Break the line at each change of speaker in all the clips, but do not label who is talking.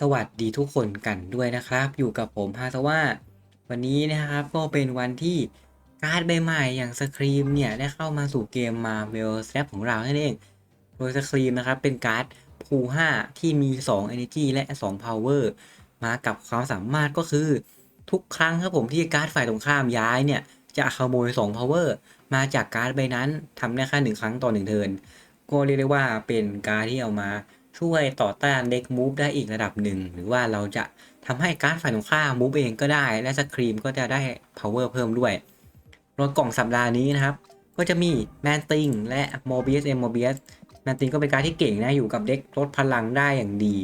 สวัสดีทุกคนกันด้วยนะครับ อยู่กับผมฮาสว่า วันนี้นะครับก็เป็นวันที่การ์ดใบใหม่อย่างสครีมเนี่ยได้เข้ามาสู่เกมมา v e l Snap ของเรานั่นเอง โดยสครีมนะครับเป็นการ์ดพู5ที่มี 2 Energy และ 2 Power มากับความสามารถก็คือ ทุกครั้งครับผมที่การ์ดฝ่ายตรงข้ามย้ายเนี่ย จะขโมย 2 power มาจากการ์ดใบนั้นทำได้แค่หนึ่งครั้งต่อหนึ่งเทิร์นก็เรียกได้ว่าเป็นการ์ดที่เอามา ช่วยต่อต้านเด็กมูฟได้อีกระดับหนึ่ง หรือว่าเราจะทำให้การ์ดฝ่ายตรงข้ามมูฟเองก็ได้ และสครีมก็จะได้ power เพิ่มด้วยรถกล่องสัปดาห์นี้นะครับ ก็จะมีแมนติงและโมเบียสเอ็มโมเบียสแมนติงก็เป็นการดที่เก่งนะอยู่กับเด็กลดพลังได้อย่างดี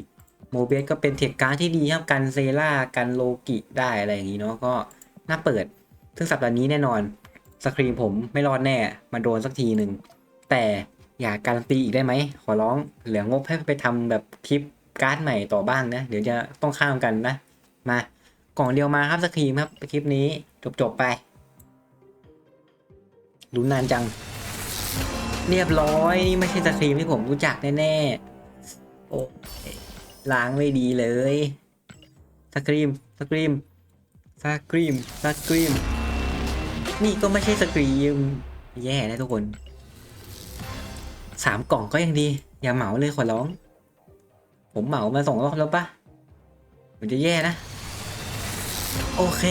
โมเบียสก็เป็นเทคการดที่ดีครับกันเซล่ากันโลกิได้อะไรอย่างนี้เนาะก็น่าเปิดซึ่งสัปดาห์นี้แน่นอนสครีมผมไม่รอดแน่มาโดนสักทีหนึ่งแต่ อย่าการันตีอีกได้ไหม ขอร้องเหลืองบให้ไปทำแบบคลิปการ์ดใหม่ต่อบ้างนะ เดี๋ยวจะต้องข้ามกันนะ มากล่องเดียวมาครับสครีมครับคลิปนี้จบๆไปลุ้นนานจัง เรียบร้อยนี่ไม่ใช่สครีมที่ผมรู้จักแน่ๆโอ้ล้างไม่ดีเลยสครีมสครีมสครีมสครีม นี่ก็ไม่ใช่สกรีม แย่นะทุกคน สามกล่องก็ยังดี อย่าเหมาเลยขอร้อง ผมเหมามาสองรอบแล้วปะมันจะแย่นะ โอเค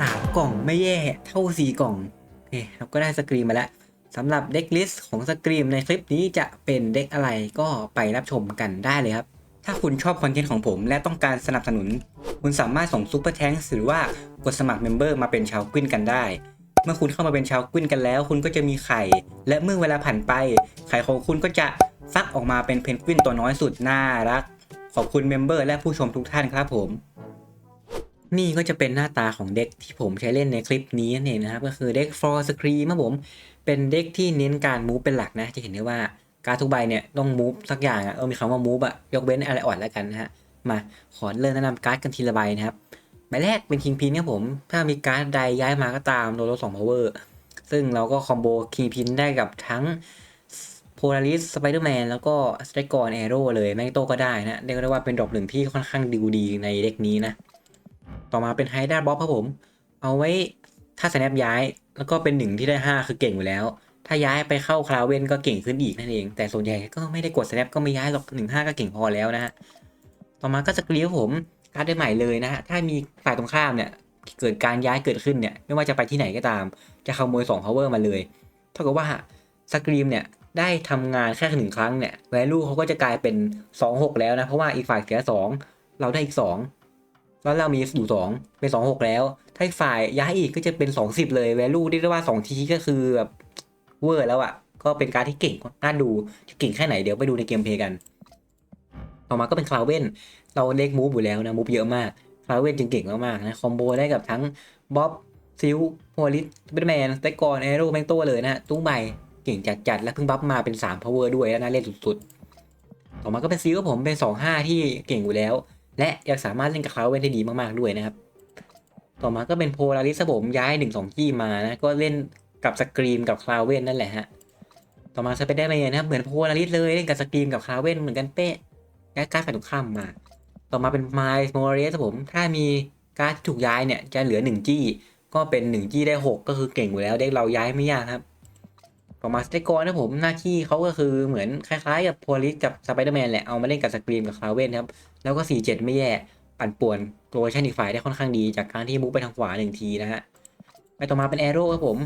สามกล่องไม่แย่ เท่าสี่กล่องโอเคเราก็ได้สกรีมมาแล้วสำหรับเด็กลิสต์ของสกรีมในคลิปนี้จะเป็นเด็กอะไรก็ไปรับชมกันได้เลยครับ ถ้าคุณชอบคอนเทนต์ของผมและต้องการสนับสนุน คุณสามารถส่งซุปเปอร์แทงค์หรือว่ากดสมัครเมมเบอร์มาเป็นชาวกวินกันได้ เมื่อคุณเข้ามาเป็นชาวกวินกันแล้ว คุณก็จะมีไข่ และเมื่อเวลาผ่านไป ไข่ของคุณก็จะฟักออกมาเป็นเพนกวินตัวน้อยสุดน่ารัก ขอบคุณเมมเบอร์และผู้ชมทุกท่านครับผม นี่ก็จะเป็นหน้าตาของเด็กที่ผมใช้เล่นในคลิปนี้นั่นเองนะครับ ก็คือเด็ก for screen ครับผม เป็นเด็กที่เน้นการมูฟเป็นหลักนะ จะเห็นได้ว่าการทุกใบเนี่ยต้องมูฟสักอย่างอะ่ะเออมีคำว่ามูฟอะยกเว้นอะไรอ่อนแล้วกันนะฮะมาขอเริ่มแนะนำการ์ดกันทีละใบนะครับใบแรกเป็นคิงพินครับผม ถ้ามีการ์ดใดย้ายมาก็ตามโดนลดสองพาวเวอร์ ซึ่งเราก็คอมโบคิงพินได้กับทั้งโพลาริสสไปเดอร์แมนแล้วก็สไตรกอนแอโร่เลยแมงโตก็ได้นะเรียกได้ว่าเป็นดรอปหนึ่งที่ค่อนข้างดีดีในเด็กนี้นะ ต่อมาเป็นไฮด้าบ๊อบครับผม เอาไว้ถ้าสแนปย้ายแล้วก็เป็นหนึ่งที่ได้ 5 คือเก่งอยู่แล้ว ถ้าย้ายไปเข้าคลาวเวนก็เก่งขึ้นอีกนั่นเอง แต่ส่วนใหญ่ก็ไม่ได้กดสแนปก็ไม่ย้ายหรอกหนึ่งห้าก็เก่งพอแล้วนะฮะ ต่อมาก็สกรีวผมการ์ดได้ใหม่เลยนะฮะ ถ้ามีฝ่ายตรงข้ามเนี่ย เกิดการย้ายเกิดขึ้นเนี่ยไม่ว่าจะไปที่ไหนก็ตาม จะขโมย2 power มาเลยเท่ากับว่าสกรีมเนี่ยได้ทำงานแค่หนึ่งครั้งเนี่ย value เขาก็จะกลายเป็น 2-6 แล้วนะ เพราะว่าอีกฝ่ายเสีย 2 เราได้อีก 2 แล้วเรามีอยู่ 2 เป็น 2-6 แล้ว ถ้าอีกฝ่ายย้ายอีกก็จะเป็น2-10เลย value เรียกได้ว่า 2 ทีก็คือแบบเวอร์แล้วอะ่ะ ก็เป็นการที่เก่งน่าดูจะเก่งแค่ไหนเดี๋ยวไปดูในเกมเพลย์กัน ต่อมาก็เป็นคลาเวนเราเล็กมูฟอยู่แล้วนะมูฟเยอะมาก คลาเวนจึงเก่งมากๆนะคอมโบได้กับทั้งบ๊อบซิลโฮลิสเบทแมนสเตกอนแอโร่แมงโตเลยนะตุ้งใบเก่งจัดๆและเพิ่งบัฟมาเป็น3 power ด้วยแล้วน่าเล่นสุดๆ ต่อมาก็เป็นซิลผมเป็น 2-5 ที่เก่งอยู่แล้ว และยังสามารถเล่นกับคลาเวนได้ดีมากๆด้วยนะครับต่อมาก็เป็นโพลาริสผมย้าย1 2ที่มานะก็เล่นกับสกรีมกับคลาเวนนั่นแหละฮะต่อมาสเปเดอร์แมนนะครับเหมือนโพลาริสเลยเล่นกับสกรีมกับคลาเวนเหมือนกันเป๊ะย้ายการ์ดฝ่ายตรงข้ามมา ต่อมาเป็นไมล์โมเรสผม ถ้ามีการ์ดที่ถูกย้ายเนี่ยจะเหลือ 1 จี้ ก็เป็น 1 จี้ได้ 6 ก็คือเก่งอยู่แล้วเด็กเราย้ายไม่ยากครับ ต่อมาสเตกอนนะผมหน้าที่เขาก็คือเหมือนคล้ายๆ กับโพลิสกับสไปเดอร์แมนแหละเอามาเล่นกับสกรีมกับคลาเวนครับ แล้วก็ 4-7 ไม่แย่ปั่นป่วนตัวเชันอีกฝ่ายได้ค่อนข้างดี จากการที่มุกไปทางขวาหนึ่งทีนะฮะไปต่อมาเป็นแอโร่ครับผม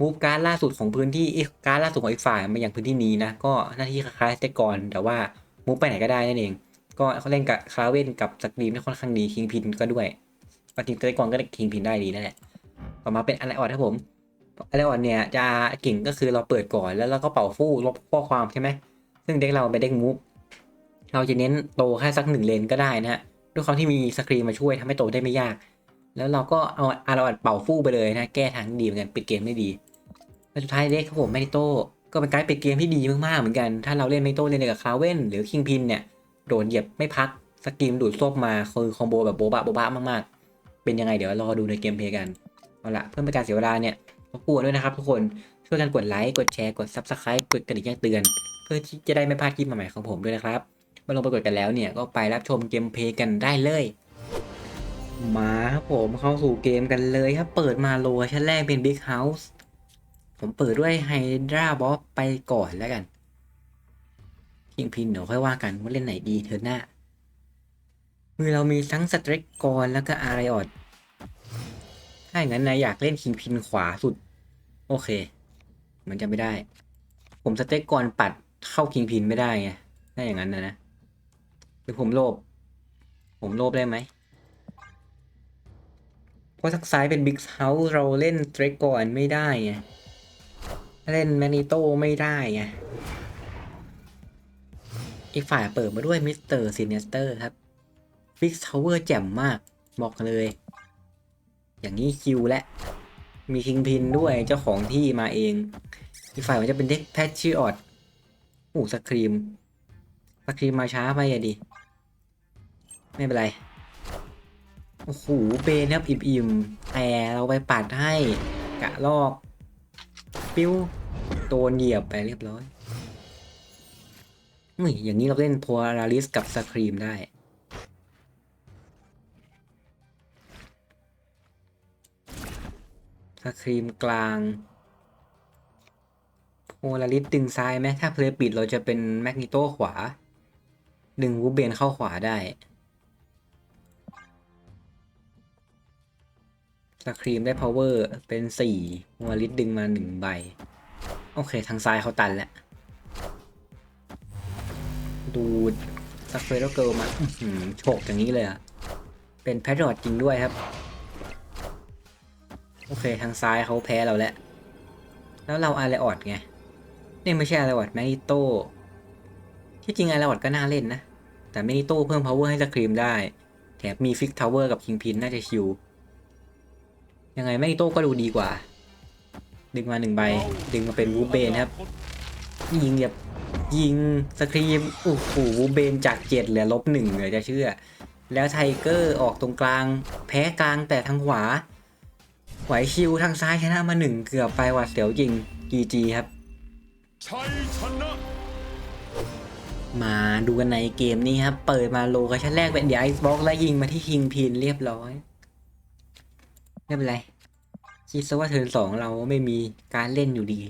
มูฟการ์ดล่าสุดของพื้นที่อีกการ์ดล่าสุดของอีกฝ่ายมาอย่างพื้นที่นี้นะ ก็หน้าที่คล้ายๆสเตกอนแต่ว่ามูฟไปไหนก็ได้นั่นเอง ก็เขาเล่นกับคาเว่นกับสกรีมได้ค่อนข้างดีคิงพินก็ด้วยปฏิทินสเตกอนก็ได้คิงพินได้ดีนั่นแหละต่อมาเป็นอะไรออดครับผมอะไรออดเนี่ยจะเก่งก็คือเราเปิดก่อนแล้วเราก็เป่าฟู่ลบข้อความใช่ไหมซึ่งเด็กเราเป็นเด็กมูฟเราจะเน้นโตแค่สักหนึ่งเลนก็ได้นะฮะด้วยความที่มีสกรีมมาช่วยทำให้โตได้ไม่ยาก แล้วเราก็เอาอาราวัดเป่าฟู่ไปเลยนะแก้ทางดีเหมือนกันปิดเกมได้ดีและสุดท้ายเด็กครับผมแมนิโตก็เป็นการปิดเกมที่ดีมากๆเหมือนกัน ถ้าเราเล่นแมนิโตเล่นกับคาเวนหรือคิงพินเนี่ย โดนเหยียบไม่พักสกิมดูดซวบมาคือคอมโบแบบโบบะโบบะมากๆ เป็นยังไงเดี๋ยวรอดูในเกมเพย์กัน เอาละเพื่อเป็นการเสียเวลาเนี่ยรบกวนด้วยนะครับทุกคนช่วยกันกดไลค์กดแชร์กด Subscribe กดกระดิ่งแจ้งเตือน เพื่อที่จะได้ไม่พลาดคลิปใหม่ๆของผมด้วยนะครับมาลงปกฏกันแล้วเนี่ยก็ไปรับชมเกมเพย์กันได้เลย มาครับผมเข้าสู่เกมกันเลยครับเปิดมาโลชั้นแรกเป็น Big House ผมเปิดด้วยไฮดราบอสไปก่อนแล้วกัน คิงพินเดี๋ยวค่อยว่ากันว่าเล่นไหนดีเธอหน้ามือเรามีทั้งสเตรกกรแล้วก็อารยอดถ้าอย่างนั้นนายอยากเล่นคิงพินขวาสุด โอเค มันจะไม่ได้ ผมสเต็กกรปัดเข้าคิงพินไม่ได้ไงถ้าอย่างนั้นนะนะหรือผมโลภผมโลภได้ไหมเพราะทักซ้ายเป็นบิ๊กเฮาส์เราเล่นสเต็กกรไม่ได้ไงเล่นแมนิโตไม่ได้ไง อีกฝ่ายเปิดมาด้วยมิสเตอร์ซินเนสเตอร์ครับฟิกทาวเวอร์แจ่มมากบอกเลย อย่างนี้คิวและ มีคิงพินด้วยเจ้าของที่มาเอง อีกฝ่ายมันจะเป็นเด็กแพทชิออดโอ้สครีมสครีมมาช้าไปอะดิ ไม่เป็นไร โอ้โหเบนครับอิ่มๆแต่เราไปปัดให้กะลอก ปิ้วโดนเหยียบไปเรียบร้อย อุ้ยอย่างนี้เราเล่นโพลาริสกับสครีมได้สครีมกลางโพลาริสดึงซ้ายไหมถ้าเพลย์ปิดเราจะเป็นแมกนิโตขวา ดึงวูเบนเข้าขวาได้สครีมได้ power เป็นสี่โพลาริสดึงมาหนึ่งใบ โอเค ทางซ้ายเขาตันแล้ว ดูสเฟรเกิลมาโฉกอย่างนี้เลยอะเป็นแพทรอดจริงด้วยครับ โอเคทางซ้ายเขาแพ้เราแล้ว แล้วเราอาร์เรออดไง นี่ไม่ใช่อาร์เรออดแมนิโตที่จริงอาร์เรออดก็น่าเล่นนะ แต่แมนิโตเพิ่ม power ให้สครีมได้ แถมมีฟิกทาวเวอร์กับคิงพินน่าจะชิว ยังไงแมนิโตก็ดูดีกว่า ดึงมาหนึ่งใบ ดึงมาเป็นวูเบนครับ ยิงแบบ ยิงสครีมโอ้โหวูเบนจากเจ็ดเหลือลบหนึ่งเหลือจะเชื่อ แล้วไทเกอร์ออกตรงกลาง แพ้กลางแต่ทางขวาไหวชิวทางซ้ายชนะมาหนึ่งเกือบไปหวัดเสียวจริง GG ครับ
ชัยชนะ
มาดูกันในเกมนี้ครับ เปิดมาโลกชั่นแรกเป็นเดียไอซ์บ็อกแล้วยิงมาที่คิงพินเรียบร้อยไม่เป็นไรคิดซะว่าเทิร์นสองเราไม่มีการเล่นอยู่ดี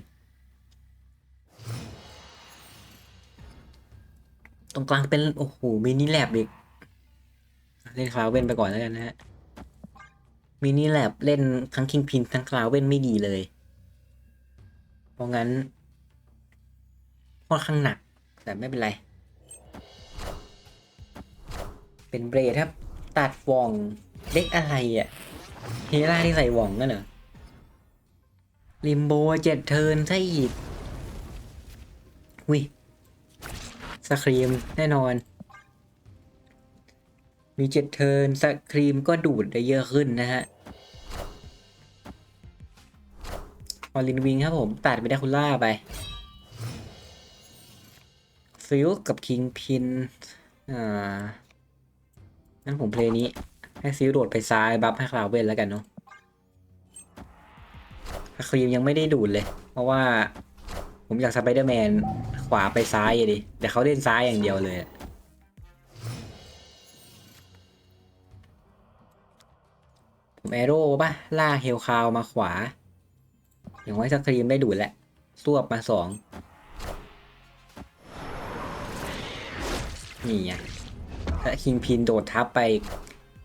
ตรงกลางเป็น โอ้โหมินิแลบอีก เล่นคลาวเวนไปก่อนแล้วกันนะฮะมินิแลบเล่นทั้งคิงพินทั้งคลาวเวนไม่ดีเลย เพราะงั้นค่อนข้างหนัก แต่ไม่เป็นไร เป็นเบรดครับ ตัดวองเล็กอะไรอะ่ะเฮล่าที่ใส่ว่องกันเหรอลิมโบเจ็ดเทิร์นซะอีกวิ สครีมแน่นอน มีเจ็ดเทิร์นสครีมก็ดูดได้เยอะขึ้นนะฮะออลินวิงครับผมตัดไปได้คุณล่าไปฟิลกับคิงพินอ่างั้นผมเพลย์นี้ ให้ซิลโดดไปซ้าย บัฟให้คลาวเวนแล้วกันเนาะครีมยังไม่ได้ดูดเลย เพราะว่าผมอยากสไปเดอร์แมน ขวาไปซ้ายอะดิ แต่เขาเล่นซ้ายอย่างเดียวเลยผมแอโร่ป่ะล่ากเฮลคาวมาขวา อย่างไว้สครีมได้ดูดแหละสวบมาสองนี่ไงถ้าคิงพินโดดทับไป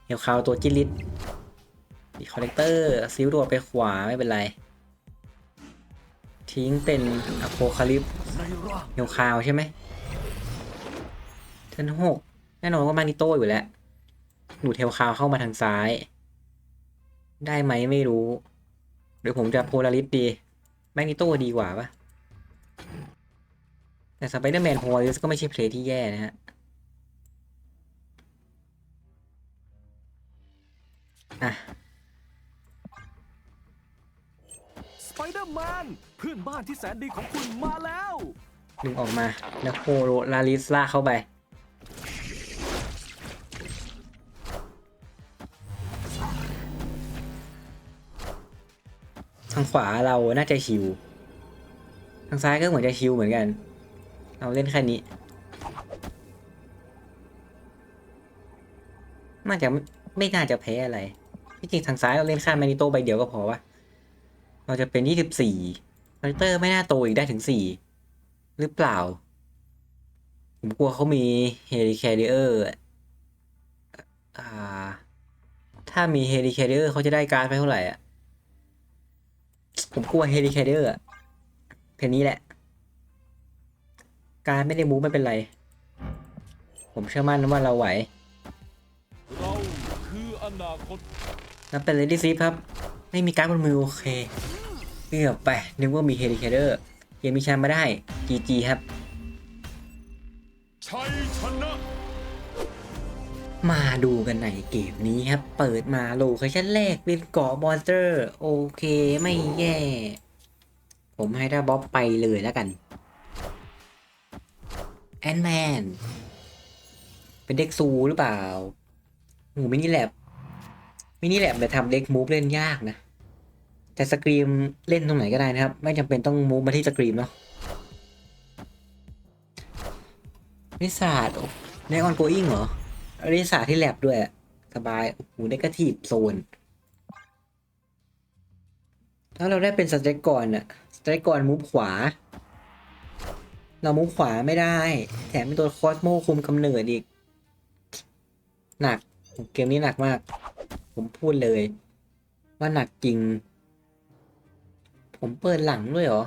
เฮลคาวตัวจิลิตดีคอลเลกเตอร์ซิลโดดไปขวาไม่เป็นไร ทิ้งเป็นอโพคาลิปเฮลคาวใช่ไหมเทนหกแน่นอนว่ามานิโต้อยู่แล้วดูเทลคาวเข้ามาทางซ้าย ได้ไหมไม่รู้ หรือผมจะโพลาริสดี แมกนิโต้ดีกว่าปะแต่สไปเดอร์แมนโพลาริสก็ไม่ใช่เพลย์ที่แย่นะฮะอะ
สไป เพื่อนบ้านที่แสนดีของคุณมาแล้ว
ดึงออกมาแล้วโพลาริสลากเข้าไป ทางขวาเราน่าจะชิว ทางซ้ายก็เหมือนจะชิวเหมือนกันเอาเล่นแค่นี้ น่าจะไม่ไม่น่าจะแพ้อะไรที่จริงทางซ้ายเราเล่นข้ามแมนิโตใบเดียวก็พอวะเราจะเป็นยี่สิบสี่ คาแรคเตอร์ไม่น่าโตอีกได้ถึงสี่หรือเปล่า ผมกลัวเขามีเฮลิแคเดอร์อ่าถ้ามีเฮลิแคเดอร์เขาจะได้การ์ดไปเท่าไหร่อะ ผมกลัวเฮลิแคเดอร์อะเพนนี้แหละ การไม่ได้มูฟไม่เป็นไร ผมเชื่อมั่นว่าเราไหว
เราคืออนาคต
แล้วเป็นเลดี้ซีครับ ไม่มีการ์ดบนมือโอเค เกือบไป นึกว่ามีเฮลิแคเดอร์เกมมีแชมป์มาได้ GG ครับ
ชัยชนะ
มาดูกันในเกมนี้ครับ เปิดมาโลเคชั่นแรกเป็นเกาะมอนสเตอร์ โอเคไม่แย่ ผมให้ด้าบ๊อบไปเลยแล้วกัน แอนแมน เป็นเด็กซูหรือเปล่าโหมินิแลบมินิแลบแต่ทำเด็กมูฟเล่นยากนะ แต่สกรีมเล่นตรงไหนก็ได้นะครับ ไม่จำเป็นต้องมูฟมาที่สกรีมเนาะนิสาดในออนโกอิงเหรอริสาที่แลบด้วย สบาย โอ้โหได้กระทีบโซน ถ้าเราได้เป็นสเต็กก่อนอะสเต็กก่อนมูฟขวา เรามูฟขวาไม่ได้ แถมเป็นตัวคอสโมคุมกำเนิดอีก หนัก เกมนี้หนักมาก ผมพูดเลย ว่าหนักจริง ผมเปิดหลังด้วยเหรอ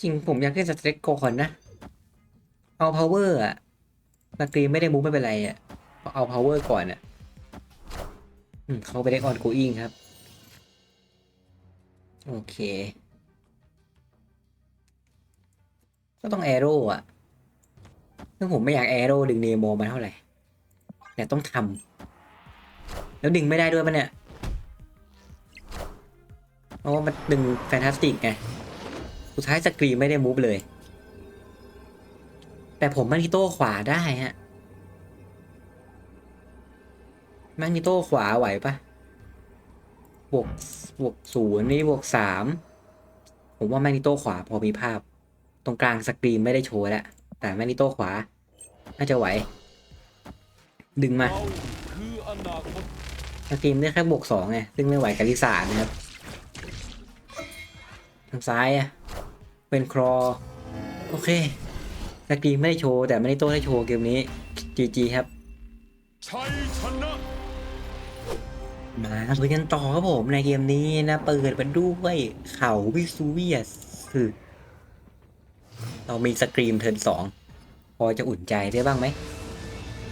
จริงผมอยากเล่นสเต็กก่อนนะ เอา power อร์อะสกรีไม่ได้มูฟไม่เป็นไรอะเอา power ก่อนอะอืมเขาไปได้ออนโกอิงครับ โอเค ก็ต้องแอโร่อะซึ่งผมไม่อยากแอโร่ดึงเนโมมาเท่าไหร่ แต่ต้องทำแล้วดึงไม่ได้ด้วยปะเนี่ย ราะว่ามันดึงแฟนตาสติกไง สุดท้ายสกรีนไม่ได้มูฟเลย แต่ผมแมกนิโต้ขวาได้ฮะ แมกนิโต้ขวาไหวปะบวกบวกศูนย์นี่บวกสาม ผมว่าแมกนิโต้ขวาพอมีภาพ ตรงกลางสกรีนไม่ได้โชว์แล้ว แต่แมกนิโต้ขวา น่าจะไหว ดึงมา
เราคืออนาคต
สกรีนได้แค่บวกสองไง ซึ่งไม่ไหวกับลิซ่านะครับทางซ้ายอะเป็นครอ โอเคสกรีไม่ได้โชว์แต่ไม่ได้โต้ได้โชว์เกมนี้ GG ครับ
ชัยชนะ
มาลุยกันต่อครับผมในเกมนี้นะเปิดมาด้วยเขาวิซูเวียสคือเรามีสกรีมเทิร์นสองพอจะอุ่นใจได้บ้างไหม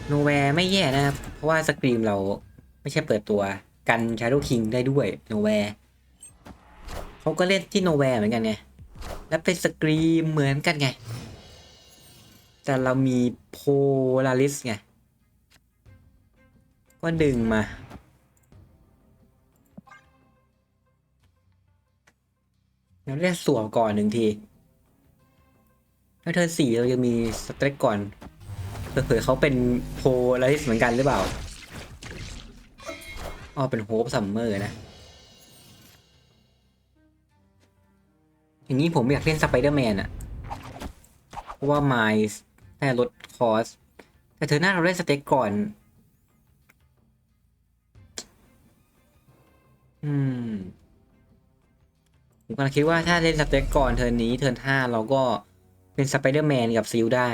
โนแวร์ไม่แย่นะครับ เพราะว่าสกรีมเราไม่ใช่เปิดตัวกันชาร์ o คิงได้ด้วยโนแวร์ เขาก็เล่นที่โนแวร์เหมือนกันไง และเป็นสกรีมเหมือนกันไง แต่เรามีโพลาริสไง ก็ดึงมาเราได้สวมก่อนหนึ่งที แล้วเธอสี่เรายังมีสเตรกก่อนเผื่อเขาเป็นโพลาริสเหมือนกันหรือเปล่าอ๋อเป็นโฮปซัมเมอร์นะ อย่างนี้ผมอยากเล่นสไปเดอร์แมนอะเพราะว่าไมล์ได้ลดคอส แต่เธอหน้าเราได้สเต็กก่อน อืม ผมกำลังคิดว่าถ้าเล่นสเต็กก่อนเทิร์นนี้เทิร์นห้าเราก็เป็นสไปเดอร์แมนกับซิลได้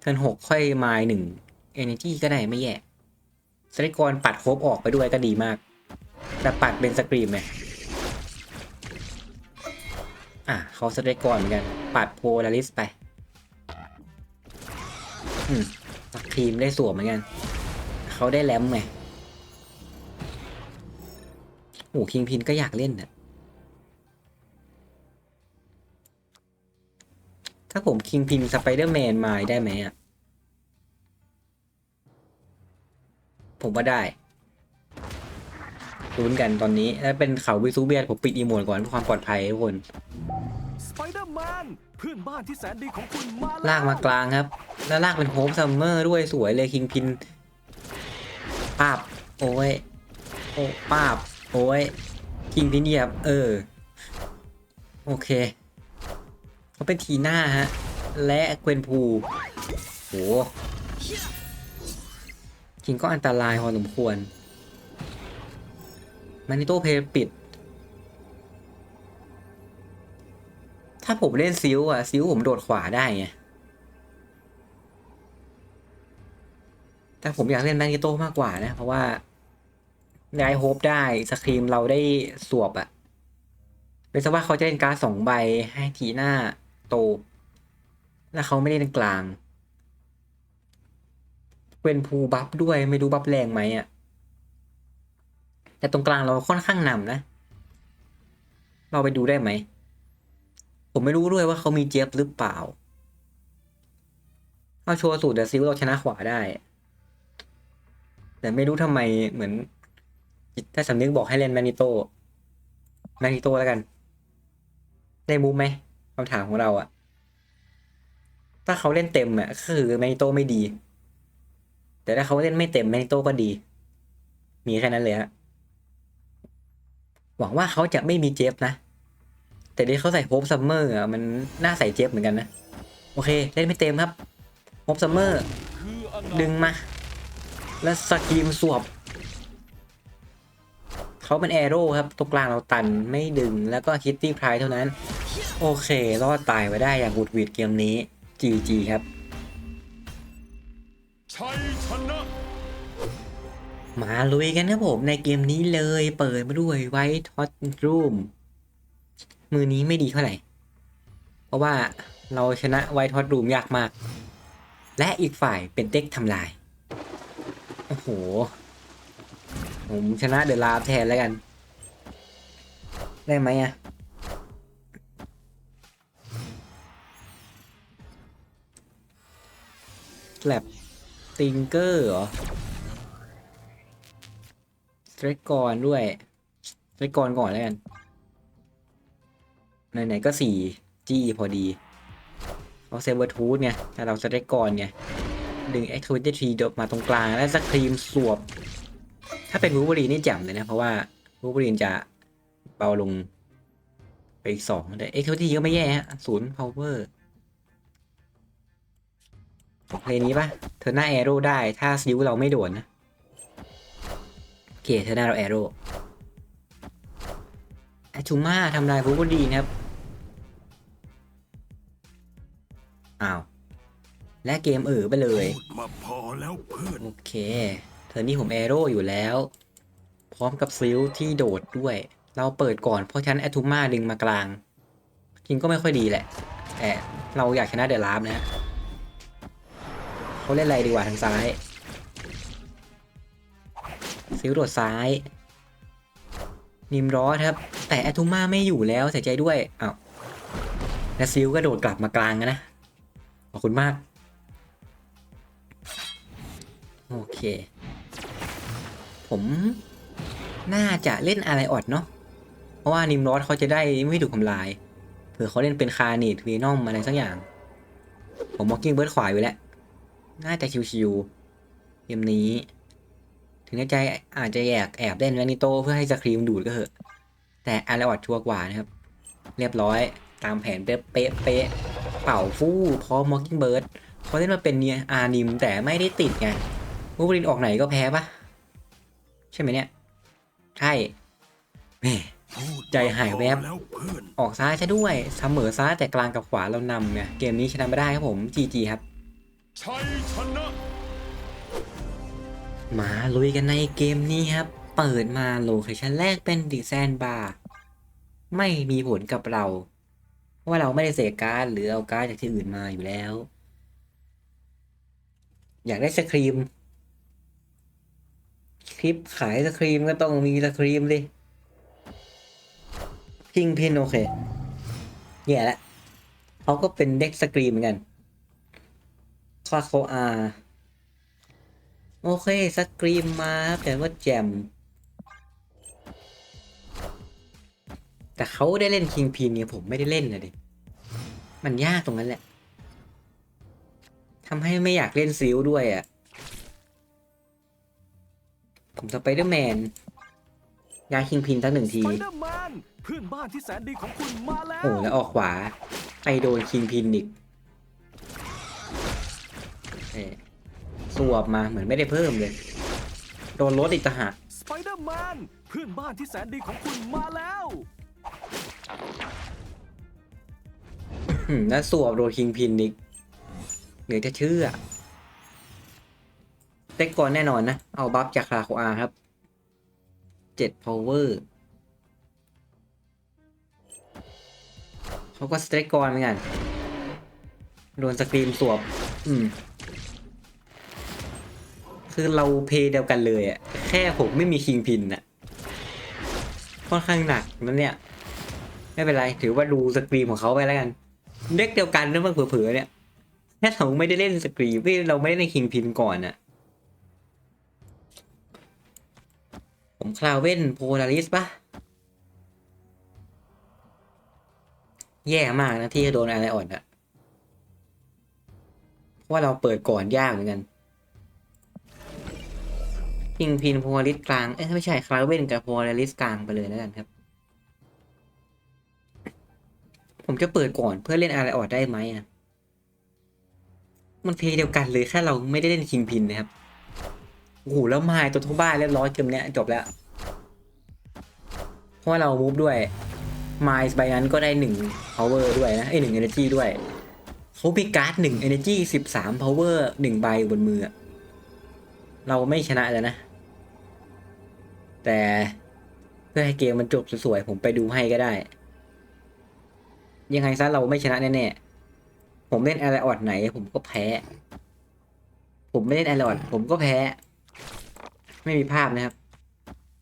เทิร์นหกค่อยมายหนึ่งเอเนจีก็ได้ไม่แย่สเต็กก่อนปัดโคบออกไปด้วยก็ดีมาก แต่ปัดเป็นสกรีมไง อะเขาสเต็กก่อนเหมือนกัน ปัดโพลาริสไปอืมทีมได้สวมเหมือนกัน เขาได้แลมไงโอ้คิงพินก็อยากเล่นน่ะถ้าผมคิงพินสไปเดอร์แมนมาได้ไหมอะ ผมว่าได้ลุ้นกันตอนนี้แล้วเป็นเขาวิซูเบียสผมปิดอีโมดก่อนเพื่อความปลอดภัยทุกคน
แมนเพื่อนบ้านที่แสนดีของคุณมาลา
กมากลางครับ แล้วลากเป็นโฮปซัมเมอร์ด้วยสวยเลยคิงพินปาบโอ้ยโอ้ปาบโอ้ยคิงพินเหยียบเออ โอเคเขาเป็นทีหน้าฮะ และเกวนพูโหจริงก็อันตรายพอสมควรแมนิโตเพย์ปิด ถ้าผมเล่นซิวอะซิวผมโดดขวาได้ไง แต่ผมอยากเล่นแมนิโตมากกว่านะ เพราะว่าได้โฮปได้สครีมเราได้สวบอะเป็นซะว่าเขาจะเล่นการ์ดสองใบให้ทีหน้าโต แล้วเขาไม่ได้เล่นกลาง เป็นภูบัฟด้วยไม่รู้บัฟแรงไหมอะแต่ตรงกลางเราค่อนข้างนำนะ เราไปดูได้ไหม ผมไม่รู้ด้วยว่าเขามีเจฟหรือเปล่า เอาโชว์สูตรเดซิลเราชนะขวาได้ แต่ไม่รู้ทำไมเหมือน ถ้าสำนึกบอกให้เล่นแมนิโตแมนิโตแล้วกัน ได้มูฟไหมคำถามของเราอะถ้าเขาเล่นเต็มอะคือแมนิโตไม่ดี แต่ถ้าเขาเล่นไม่เต็มแมนิโตก็ดี มีแค่นั้นเลยฮะหวังว่าเขาจะไม่มีเจฟนะ แต่ที่เขาใส่โฮปซัมเมอร์อะมันน่าใส่เจฟเหมือนกันนะ โอเค เล่นไม่เต็มครับโฮปซัมเมอร์ดึงมา แล้วสกรีมสวบเขาเป็นแอโร่ครับตรงกลางเราตันไม่ดึงแล้วก็คิตตี้พรายเท่านั้น โอเครอดตายไปได้อย่างบุดหวิดเกมนี้ GG ครับ
ชัยชนะ
มาลุยกันนะผมในเกมนี้เลยเปิดมาด้วยไวท์ท็อตรูม มือนี้ไม่ดีเท่าไหร่ เพราะว่าเราชนะไวท์ทอตรูมยากมาก และอีกฝ่ายเป็นเด็กทำลาย โอ้โห ผมชนะเดอะลาฟแทนแล้วกัน ได้ไหมอะแลบติงเกอร์เหรอสเตรกกอนด้วยสเตรกกอนก่อนแล้วกัน ไหนๆก็สี่จีพอดีเอาเซเบอร์ทูธไงแต่เราสเตรกกอนไงดึง a c t i v i t y Tree เดบมาตรงกลาง แล้วสครีมสวบ ถ้าเป็นวูบรีนี่แจ่มเลยนะ เพราะว่าวูบรีนจะเบาลงไปอีกสองแต่ Activity ก็ไม่แย่ฮะศูนย์ power เพลงนี้ปะเธอหน้าแอโร่ได้ถ้าซิวเราไม่โดนนะ โอเคเธอหน้าเราแอโร่แอชูมาทำลายวูบรีนะครับ อ้าว และเกมเออไปเลย
พูดมาพอแล้วเพื่อน
โอเค เธอนี่ผมแอโร่อยู่แล้ว พร้อมกับซิลที่โดดด้วย เราเปิดก่อนเพราะฉะนั้นแอทูมาดึงมากลาง จริงก็ไม่ค่อยดีแหละ แต่เราอยากชนะเดอะลาฟนะเขาเล่นอะไรดีกว่าทางซ้าย ซิลโดดซ้าย นิมรอสครับ แต่แอทูมาไม่อยู่แล้วเสียใจด้วยอ้าวและซิลก็โดดกลับมากลางนะ ขอบคุณมาก โอเค ผมน่าจะเล่นอะไรออดเนาะ เพราะว่านิมรอสเขาจะได้ไม่ถูกทำลาย เผื่อเขาเล่นเป็นคาร์เนตวีนอมอะไรสักอย่าง ผมมอกกิ้งเบิร์ดขวาอยู่แล้ว น่าจะชิวๆเกมนี้ ถึงใจอาจจะแอบแอบเล่นแวนิโตเพื่อให้สครีมดูดก็เถอะ แต่อะไรออดชัวร์กว่านะครับ เรียบร้อยตามแผนเป๊ะเป๊ะ เป่าฟู่พอมอกกิ้งเบิร์ดเขาเล่นมาเป็นเนียอานิมแต่ไม่ได้ติดไงวูบรินออกไหนก็แพ้ปะใช่ไหมเนี่ย ใช่แม่ใจหายแวบ
ออ
อกซ้ายใช่ด้วยเสมอซ้ายแต่กลางกับขวาเรานำไงเกมนี้ชนะไม่ได้ครับผม GG ครับ
ชัยชนะ
มาลุยกันในเกมนี้ครับ เปิดมาโลเคชั่นแรกเป็นดิแซนบาร์ไม่มีผลกับเรา ว่าเราไม่ได้เสกการ์ดหรือเอาการ์ดจากที่อื่นมาอยู่แล้ว อยากได้สครีม คลิปขายสครีมก็ต้องมีสครีมดิพิงพินโอเคแย่ละเขาก็เป็นเด็กสกรีมเหมือนกันคาโคอาโอเคสกรีมมาแต่ว่าแจมแต่เขาได้เล่นคิงพินเนี่ยผมไม่ได้เล่นนะดิ มันยากตรงนั้นแหละทำให้ไม่อยากเล่นซิลด้วยอะ่ะ ผมสไปเดอร์แมนยายคิงพินทั้งหนึ่ง
ส
ที
ไปเดอร์แมนเพื่อนบ้านที่แสนดีของคุณมาแล้ว
โอ้แล้วออกขวาไปโดนคิงพินอีกสวบมาเหมือนไม่ได้เพิ่มเลย โดนลดอีกต่างหาก
สไปเดอร์แมนเพื่อนบ้านที่แสนดีของคุณมาแล้ว
อืมแล้วสวบโดนคิงพินอีกเหนือจะเชื่อเต็กก่อนแน่นอนนะ เอาบัฟจากคาโคอาครับเจ็ด power เขาก็สเต็กก่อนเหมือนกันโดนสกรีมสวบ อืม คือเราเพย์เดียวกันเลยอะแค่ผมไม่มีคิงพินอะค่อนข้างหนักนั่นเนี่ย ไม่เป็นไร ถือว่าดูสกรีมของเขาไปแล้วกัน เด็กเดียวกันนะมันเผลอๆเนี่ยแค่เราไม่ได้เล่นสกรีมไม่เราไม่ได้เล่นคิงพินก่อนอะผมคลาวเว่นโพลาริสปะแย่มากนะที่โดนอะไรอ่อนอะเพราะว่าเราเปิดก่อนยากเหมือนกันคิงพินโพลาริสกลาง เอ้ยไม่ใช่คลาวเว่นกับโพลาริสกลางไปเลยแล้วกันครับ ผมจะเปิดก่อนเพื่อเล่นอะไรออดได้ไหมอะมันเพลเดียวกันเลยแค่เราไม่ได้เล่นคิงพินนะครับโอ้โหแล้วไมล์ตัวทุบ้านเรียบร้อยเกมเนี้ยจบแล้ว เพราะว่าเรามูฟด้วยไมล์ใบนั้นก็ได้หนึ่ง power ด้วยนะไอ้หนึ่ง energy ด้วยเขามีการ์ดหนึ่ง energy สิบสาม power หนึ่งใบบนมือ เราไม่ชนะแล้วนะ แต่เพื่อให้เกมมันจบสวยๆผมไปดูให้ก็ได้ ยังไงซะเราไม่ชนะแน่ๆ ผมเล่นแอรออดไหน ผมก็แพ้ ผมไม่เล่นแอรออดผมก็แพ้ ไม่มีภาพนะครับ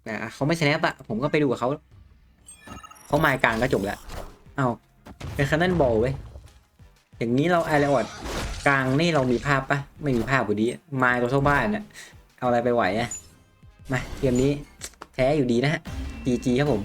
แต่เขาไม่ชนะปะผมก็ไปดูกับเขาเขามากลางก็จบแล้ว เอาเป็นคันนันบอลเว้ย อย่างนี้เราแอรออดกลางนี่เรามีภาพปะไม่มีภาพพอดีมาตัวเท่าบ้านเนี่ยเอาอะไรไปไหวอะมาเกมนี้แพ้อยู่ดีนะฮะ GG ครับผม